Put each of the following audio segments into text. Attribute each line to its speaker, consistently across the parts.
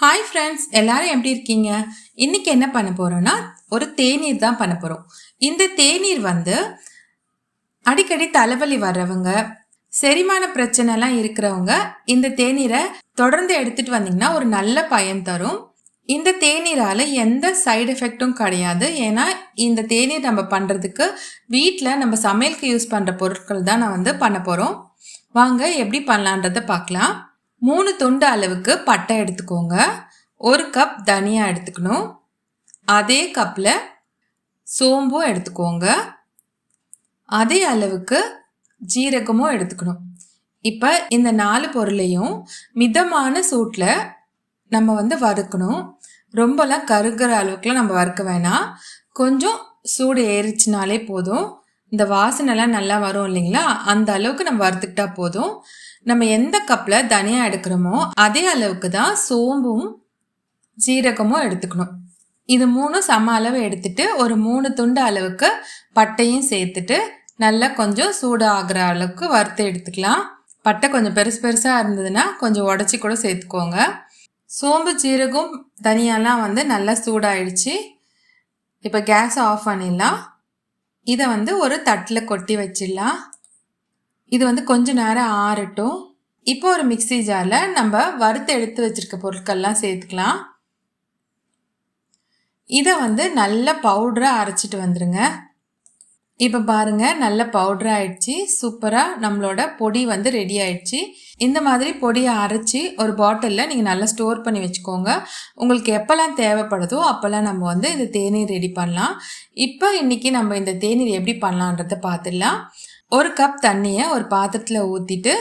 Speaker 1: Hi friends எல்லாரும் எப்படி இருக்கீங்க? இன்னைக்கு என்ன பண்ண போறோம்னா ஒரு தேநீர் தான் பண்ண போறோம். இந்த தேநீர் வந்து அடிக்கடி தலைவலி வர்றவங்க செரிமான பிரச்சனைலாம் இருக்கிறவங்க இந்த தேநீரை தொடர்ந்து எடுத்துட்டு வந்தீங்கன்னா ஒரு நல்ல பயன் தரும். இந்த தேநீரால் எந்த சைடு எஃபெக்டும் கிடையாது. ஏன்னா இந்த தேநீர் நம்ம பண்ணுறதுக்கு வீட்டில் நம்ம சமையலுக்கு யூஸ் பண்ணுற பொருட்கள் தான் நான் வந்து பண்ண போகிறோம் வாங்க எப்படி பண்ணலான்றதை பார்க்கலாம். மூணு துண்டு அளவுக்கு பட்டை எடுத்துக்கோங்க. ஒரு கப் தனியா எடுத்துக்கணும். அதே கப்பில் சோம்பும் எடுத்துக்கோங்க. அதே அளவுக்கு ஜீரகமும் எடுத்துக்கணும். இப்போ இந்த நாலு பொருளையும் மிதமான சூட்டில் நம்ம வந்து வறுக்கணும் ரொம்பலாம் கருகிற அளவுக்குலாம் நம்ம வறுக்க வேணாம். கொஞ்சம் சூடு ஏறிச்சினாலே போதும். இந்த வாசனைலாம் நல்லா வரும் இல்லைங்களா? அந்த அளவுக்கு நம்ம வறுத்துக்கிட்டா போதும். நம்ம எந்த கப்பில் தனியாக எடுக்கிறோமோ அதே அளவுக்கு தான் சோம்பும் ஜீரகமும் எடுத்துக்கணும். இது மூணும் சம அளவு எடுத்துட்டு ஒரு மூணு துண்டு அளவுக்கு பட்டையும் சேர்த்துட்டு நல்லா கொஞ்சம் சூடு ஆகிற அளவுக்கு வறுத்து எடுத்துக்கலாம். பட்டை கொஞ்சம் பெருசு பெருசாக இருந்ததுன்னா கொஞ்சம் உடச்சி கூட சேர்த்துக்கோங்க. சோம்பு ஜீரகம் தனியாலாம் வந்து நல்லா சூடாயிடுச்சு. இப்போ கேஸை ஆஃப் பண்ணிடலாம். இதை வந்து ஒரு தட்டில் கொட்டி வச்சிடலாம். இது வந்து கொஞ்ச நேரம் ஆறட்டும். இப்போ ஒரு மிக்சி ஜாரில் நம்ம வறுத்து எடுத்து வச்சுருக்க பொருட்கள்லாம் சேர்த்துக்கலாம். இதை வந்து நல்ல பவுடராக அரைச்சிட்டு வந்துடுங்க இப்போ பாருங்கள் நல்ல பவுடர் ஆயிடுச்சு. சூப்பராக நம்மளோட பொடி வந்து ரெடி ஆயிடுச்சு. இந்த மாதிரி பொடியை அரைச்சி ஒரு பாட்டிலில் நீங்கள் நல்லா ஸ்டோர் பண்ணி வச்சுக்கோங்க. உங்களுக்கு எப்போல்லாம் தேவைப்படுதோ அப்போல்லாம் நம்ம வந்து இந்த தேநீர் ரெடி பண்ணலாம். இப்போ இன்றைக்கி நம்ம இந்த தேநீர் எப்படி பண்ணலான்றதை பார்த்துடலாம். ஒரு கப் தண்ணியை ஒரு பாத்திரத்தில் ஊற்றிட்டு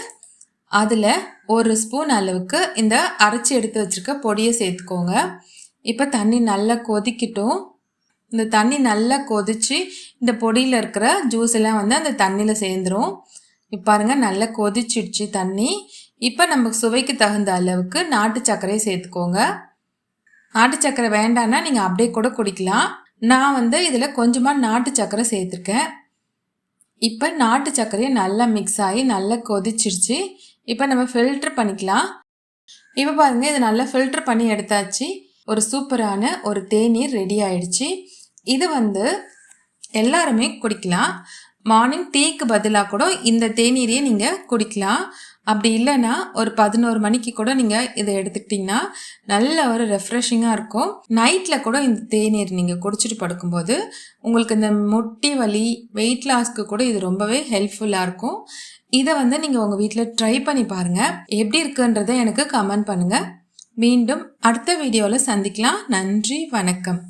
Speaker 1: அதில் ஒரு ஸ்பூன் அளவுக்கு இந்த அரைச்சி எடுத்து வச்சுருக்க பொடியை சேர்த்துக்கோங்க. இப்போ தண்ணி நல்லா கொதிக்கட்டும். இந்த தண்ணி நல்லா கொதித்து இந்த பொடியில் இருக்கிற ஜூஸ் எல்லாம் வந்து அந்த தண்ணியில் சேர்ந்துடும் இப்போ பாருங்கள் நல்லா கொதிச்சிடுச்சு தண்ணி. இப்போ நமக்கு சுவைக்கு தகுந்த அளவுக்கு நாட்டு சர்க்கரையை சேர்த்துக்கோங்க. நாட்டு சர்க்கரை வேண்டான்னா நீங்கள் அப்படியே கூட குடிக்கலாம். நான் வந்து இதில் கொஞ்சமாக நாட்டு சர்க்கரை சேர்த்துருக்கேன். இப்போ நாட்டு சர்க்கரையை நல்லா மிக்ஸ் ஆகி நல்லா கொதிச்சிருச்சு. இப்போ நம்ம ஃபில்ட்ரு பண்ணிக்கலாம். இப்போ பாருங்கள் இது நல்லா ஃபில்ட்ரு பண்ணி எடுத்தாச்சு. ஒரு சூப்பரான ஒரு தேநீர் ரெடி ஆயிடுச்சு. இது வந்து எல்லாருமே குடிக்கலாம். மார்னிங் டீக்கு பதிலாக கூட இந்த தேநீரையே நீங்கள் குடிக்கலாம். அப்படி இல்லைன்னா ஒரு பதினோரு மணிக்கு கூட நீங்கள் இதை எடுத்துக்கிட்டிங்கன்னா நல்ல ஒரு ரெஃப்ரெஷிங்காக இருக்கும். நைட்டில் கூட இந்த தேநீர் நீங்கள் குடிச்சிட்டு படுக்கும்போது உங்களுக்கு இந்த முட்டி வலி வெயிட் லாஸ்க்கு கூட இது ரொம்பவே ஹெல்ப்ஃபுல்லாக இருக்கும். இதை வந்து நீங்கள் உங்கள் வீட்டில் ட்ரை பண்ணி பாருங்கள் எப்படி இருக்குன்றதை எனக்கு கமெண்ட் பண்ணுங்கள் மீண்டும் அடுத்த வீடியோவில் சந்திக்கலாம். நன்றி வணக்கம்.